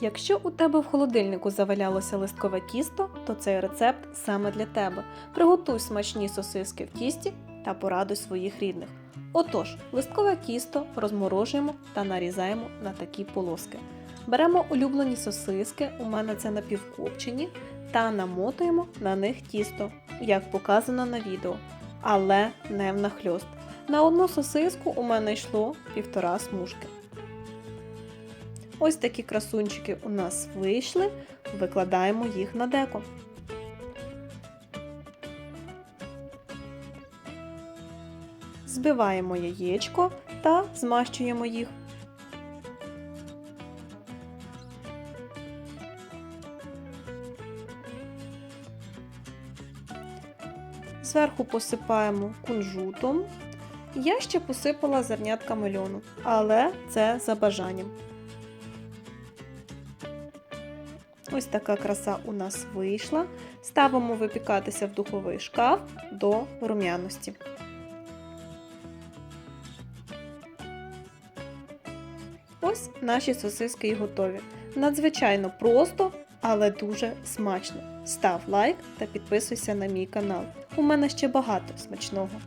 Якщо у тебе в холодильнику завалялося листкове тісто, то цей рецепт саме для тебе. Приготуй смачні сосиски в тісті та порадуй своїх рідних. Отож, листкове тісто розморожуємо та нарізаємо на такі полоски. Беремо улюблені сосиски, у мене це напівкопчені, та намотуємо на них тісто, як показано на відео, але не внахльост. На одну сосиску у мене йшло півтора смужки. Ось такі красунчики у нас вийшли, викладаємо їх на деко. Збиваємо яєчко та змащуємо їх. Зверху посипаємо кунжутом. Я ще посипала зернятками льону, але це за бажанням. Ось така краса у нас вийшла. Ставимо випікатися в духовий шкаф до рум'яності. Ось наші сосиски і готові. Надзвичайно просто, але дуже смачно. Став лайк та підписуйся на мій канал. У мене ще багато смачного.